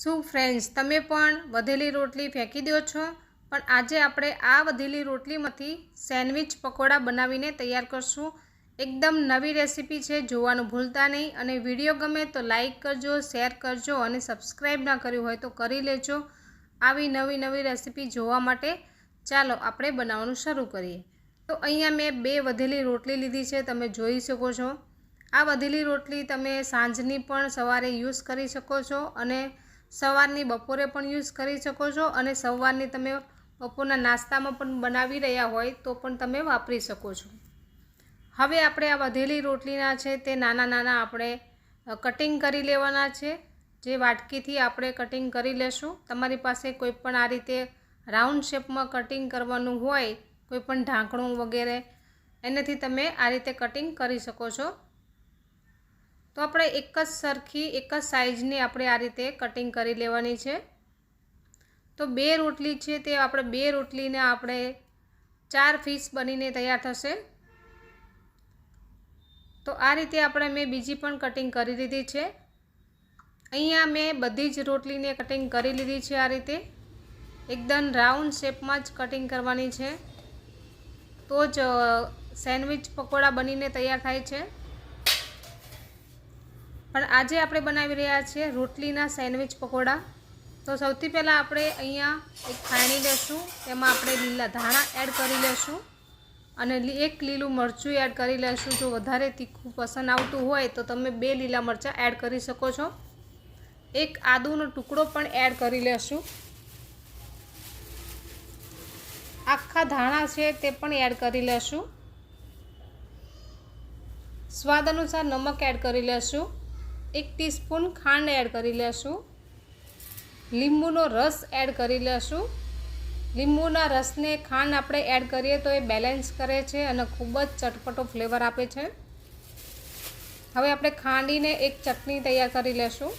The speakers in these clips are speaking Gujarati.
શું ફ્રેન્ડ્સ તમે પણ વધેલી રોટલી ફેંકી દો છો? પણ આજે આપણે આ વધેલી રોટલીમાંથી સેન્ડવિચ પકોડા બનાવીને તૈયાર કરશું. એકદમ નવી રેસીપી છે, જોવાનું ભૂલતા નહીં. અને વીડિયો ગમે તો લાઈક કરજો શેર કરજો અને સબસ્ક્રાઈબ ના કર્યું હોય તો કરી લેજો. આવી નવી નવી રેસીપી જોવા માટે ચાલો આપણે બનાવવાનું શરૂ કરીએ. તો અહીંયા મેં બે વધેલી રોટલી લીધી છે, તમે જોઈ શકો છો. આ વધેલી રોટલી તમે સાંજની પણ સવારે યુઝ કરી શકો છો અને સવારની બપોરે પણ યુઝ કરી શકો છો અને સવારની તમે બપોરના નાસ્તામાં પણ બનાવી રહ્યા હોય તો પણ તમે વાપરી શકો છો. હવે આપણે આ વધેલી રોટલીના છે તે નાના નાના આપણે કટિંગ કરી લેવાના છે. જે વાટકીથી આપણે કટિંગ કરી લેશું. તમારી પાસે કોઈ પણ આ રીતે રાઉન્ડ શેપમાં કટિંગ કરવાનું હોય, કોઈ પણ ઢાંકણું વગેરે, એનાથી તમે આ રીતે કટિંગ કરી શકો છો. તો આપણે એક જ સરખી, એક જ સાઇઝની આપણે આ રીતે કટિંગ કરી લેવાની છે. તો બે રોટલી છે તે આપણે બે રોટલીને આપણે ચાર પીસ બનીને તૈયાર થશે. તો આ રીતે આપણે મેં બીજી પણ કટિંગ કરી લીધી છે. અહીંયા મેં બધી જ રોટલીને કટિંગ કરી લીધી છે આ રીતે. એકદમ રાઉન્ડ શેપમાં જ કટિંગ કરવાની છે. તો જ સેન્ડવિચ પકોડા બનીને તૈયાર થાય છે. પણ આજે આપણે બનાવી રહ્યા છીએ રોટલીના સેન્ડવિચ પકોડા. તો સૌથી પહેલાં આપણે અહીંયા એક ખાણી લેશું તેમાં આપણે લીલા ધાણા એડ કરી લેશું અને એક લીલું મરચું એડ કરી લેશું જો વધારે તીખું પસંદ આવતું હોય તો તમે બે લીલા મરચાં એડ કરી શકો છો. એક આદુનો ટુકડો પણ એડ કરી લેશું આખા ધાણા છે તે પણ એડ કરી લેશું સ્વાદ અનુસાર નમક એડ કરી લેશું એક ટીસ્પૂન ખાંડ એડ કરી લેશું. લીંબુનો રસ એડ કરી લેશું. લીંબુના રસને ખાંડ આપણે એડ કરીએ તો એ બેલેન્સ કરે છે અને ખૂબ જ ચટપટો ફ્લેવર આપે છે. હવે આપણે ખાંડીને એક ચટણી તૈયાર કરી લેશું.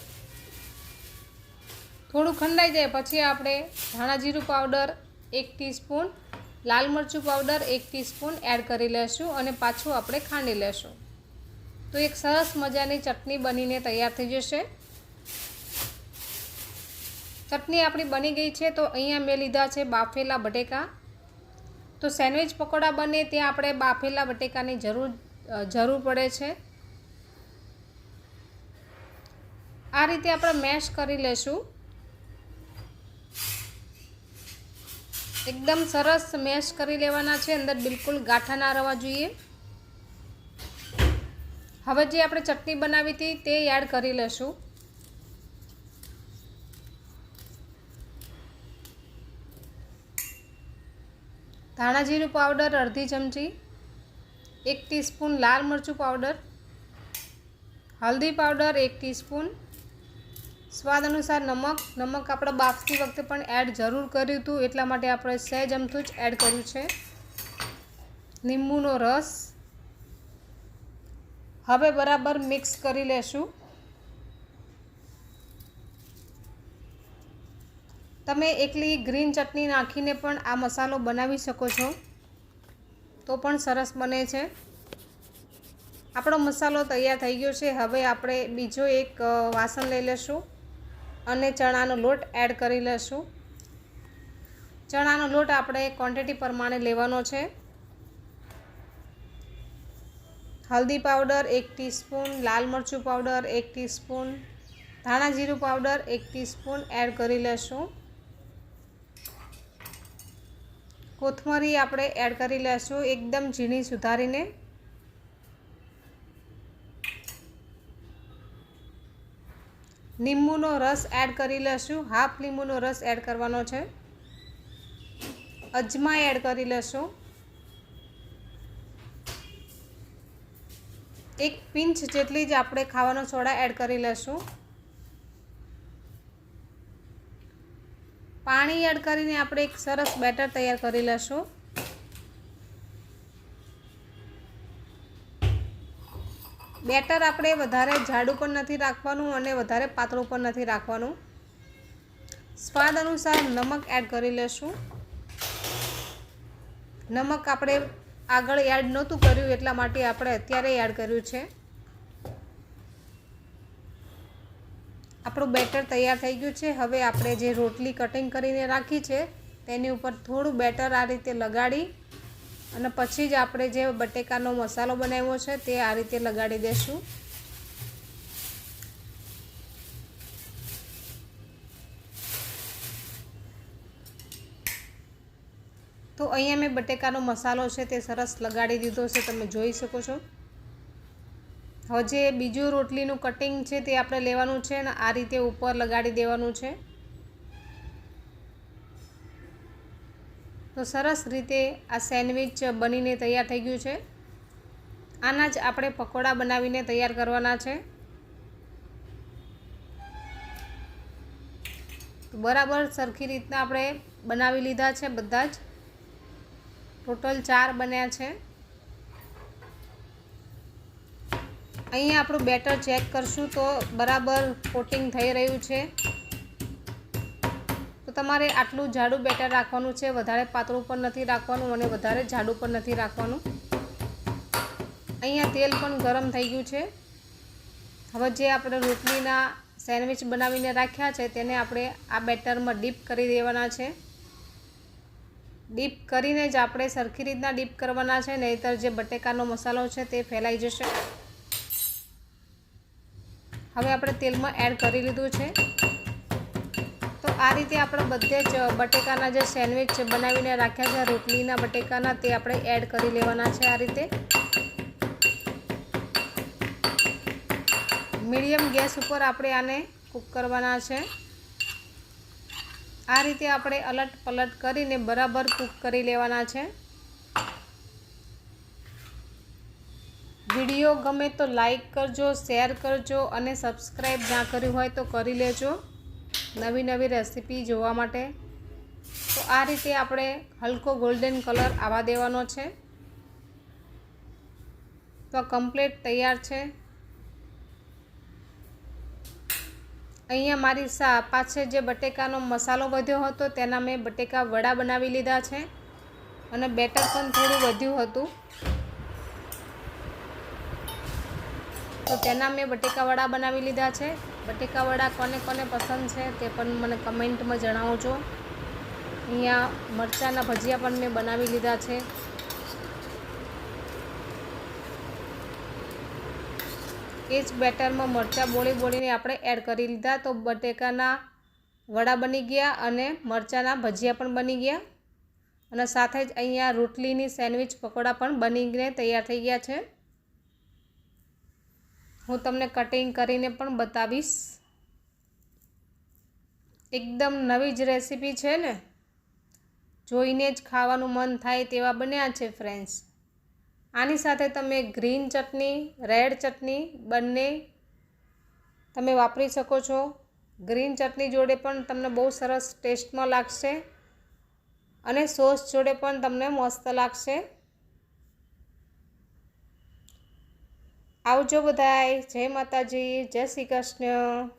થોડું ખંડાઈ જાય પછી આપણે ધાણા જીરું પાવડર એક ટીસ્પૂન લાલ મરચું પાવડર એક ટીસ્પૂન એડ કરી લેશું અને પાછું આપણે ખાંડી લેશું. તો એક સરસ મજાની ચટણી બનીને તૈયાર થઈ જશે. ચટણી આપણી બની ગઈ છે તો અહીંયા મેં લીધા છે બાફેલા બટેકા. તો સેન્ડવિચ પકોડા બને ત્યાં આપણે બાફેલા બટેકાની જરૂર જરૂર પડે છે. આ રીતે આપણે મેશ કરી લેશું. એકદમ સરસ મેશ કરી લેવાના છે, અંદર બિલકુલ ગાંઠા ના રહેવા જોઈએ. હવે જે આપણે ચટણી બનાવી હતી તે એડ કરી લઈશું. ધાણા જીરું પાવડર અડધી ચમચી, એક ટીસ્પૂન લાલ મરચું પાવડર, હલ્દી પાવડર એક ટીસ્પૂન, સ્વાદ અનુસાર નમક નમક આપણે બાફતી વખતે પણ એડ જરૂર કર્યું હતું, એટલા માટે આપણે સહેજ અમથું જ એડ કર્યું છે. લીંબુનો રસ હવે બરાબર મિક્સ કરી લેશું. તમે એકલી ગ્રીન ચટણી નાખીને પણ આ મસાલો બનાવી શકો છો. તો પણ સરસ બને છે. આપણો મસાલો તૈયાર થઈ ગયો છે. હવે આપણે બીજો એક વાસણ લઈ લેશું અને ચણાનો લોટ એડ કરી લેશું. ચણાનો લોટ આપણે ક્વોન્ટિટી પ્રમાણે લેવાનો છે. હલ્દી પાવડર એક ટીસ્પૂન, લાલ મરચું પાવડર એક ટીસ્પૂન, ધાણા જીરું પાવડર એક ટીસ્પૂન એડ કરી લેશું. કોથમરી આપણે એડ કરી લેશું, એકદમ ઝીણી સુધારીને. લીંબુનો રસ એડ કરી લેશું, હાફ લીંબુનો રસ એડ કરવાનો છે. અજમા એડ કરી લેશું. એક પિંચ જેટલી જ આપણે ખાવાનો સોડા એડ કરી લેશું. પાણી એડ કરીને આપણે એક સરસ બેટર તૈયાર કરી લેશું. બેટર આપણે વધારે જાડું પણ નથી રાખવાનું અને વધારે પાતળું પણ નથી રાખવાનું. સ્વાદ અનુસાર નમક એડ કરી લેશું. નમક આપણે આગળ એડ નહોતું કર્યું એટલા માટે આપણે અત્યારે એડ કર્યું છે. આપણું બેટર તૈયાર થઈ ગયું છે. હવે આપણે જે રોટલી કટિંગ કરીને રાખી છે, તેની ઉપર થોડું બેટર આ રીતે લગાડી અને પછી જ આપણે જે બટેકાનો મસાલો બનાવ્યો છે, તે આ રીતે લગાડી દઈશું તો અહીંયા મેં બટેકાનો મસાલો છે તે સરસ લગાડી દીધો છે, તમે જોઈ શકો છો. હવે જે બીજું રોટલીનું કટિંગ છે તે આપણે લેવાનું છે અને આ રીતે ઉપર લગાડી દેવાનું છે. તો સરસ રીતે આ સેન્ડવિચ બનીને તૈયાર થઈ ગયું છે. આના જ આપણે પકોડા બનાવીને તૈયાર કરવાના છે. બરાબર સરખી રીતના આપણે બનાવી લીધા છે બધા જ. ટોટલ ચાર બન્યા છે. અહીંયા આપણું બેટર ચેક કરશું તો બરાબર કોટિંગ થઈ રહ્યું છે. તો તમારે આટલું જાડું બેટર રાખવાનું છે, વધારે પાતળું પણ નથી રાખવાનું અને વધારે જાડું પણ નથી રાખવાનું. અહીંયા તેલ પણ ગરમ થઈ ગયું છે. હવે જે આપણે રોટલીના સેન્ડવિચ બનાવીને રાખ્યા છે, તેને આપણે આ બેટરમાં ડીપ કરી દેવાના છે. ડીપ કરીને જ આપણે સરખી રીતના ડીપ કરવાના છે, નહીંતર જે બટેકાનો મસાલો છે તે ફેલાઈ જશે. હવે આપણે તેલમાં એડ કરી લીધું છે. તો આ રીતે આપણે બધે જ બટેકાના જે સેન્ડવિચ બનાવીને રાખ્યા છે, રોટલીના બટેકાના, તે આપણે એડ કરી લેવાના છે આ રીતે. મીડિયમ ગેસ ઉપર આપણે આને કૂક કરવાના છે. આ રીતે આપણે અલટ પલટ કરીને બરાબર કૂક કરી લેવાના છે. વીડિયો ગમે તો લાઈક કરજો, શેર કરજો અને સબસ્ક્રાઈબ ના કર્યું હોય તો કરી લેજો નવી નવી રેસીપી જોવા માટે. તો આ રીતે આપણે હલકો ગોલ્ડન કલર આવવા દેવાનો છે. તો કમ્પ્લીટ તૈયાર છે. અહીંયા મારી સા, પાછળ જે બટેકાનો મસાલો વધ્યો હતો, તેના મેં બટેકા વડા બનાવી લીધા છે અને બેટર પણ થોડું વધ્યું હતું. તો તેના મેં બટેકા વડા બનાવી લીધા છે. બટેકા વડા કોને કોને પસંદ છે તે પણ મને કમેન્ટમાં જણાવજો. અહીંયા મરચાંના ભજીયા પણ મેં બનાવી લીધા છે. એ જ બેટરમાં મરચાં બોળી બોળીને આપણે એડ કરી લીધા તો બટેકાના વડા બની ગયા અને મરચાંના ભજીયા પણ બની ગયા. અને સાથે જ અહીંયા રોટલીની સેન્ડવિચ પકોડા પણ બનીને તૈયાર થઈ ગયા છે. હું તમને કટિંગ કરીને પણ બતાવીશ. એકદમ નવી જ રેસીપી છે ને. જોઈને જ ખાવાનું મન થાય તેવા બન્યા છે ફ્રેન્ડ્સ આની સાથે તમે ગ્રીન ચટણી, રેડ ચટણી બંને તમે વાપરી શકો છો. ગ્રીન ચટણી જોડે પણ તમને બહુ સરસ ટેસ્ટમાં લાગશે અને સોસ જોડે પણ તમને મસ્ત લાગશે. આવજો બધાય. જય માતાજી. જય શ્રી કૃષ્ણ.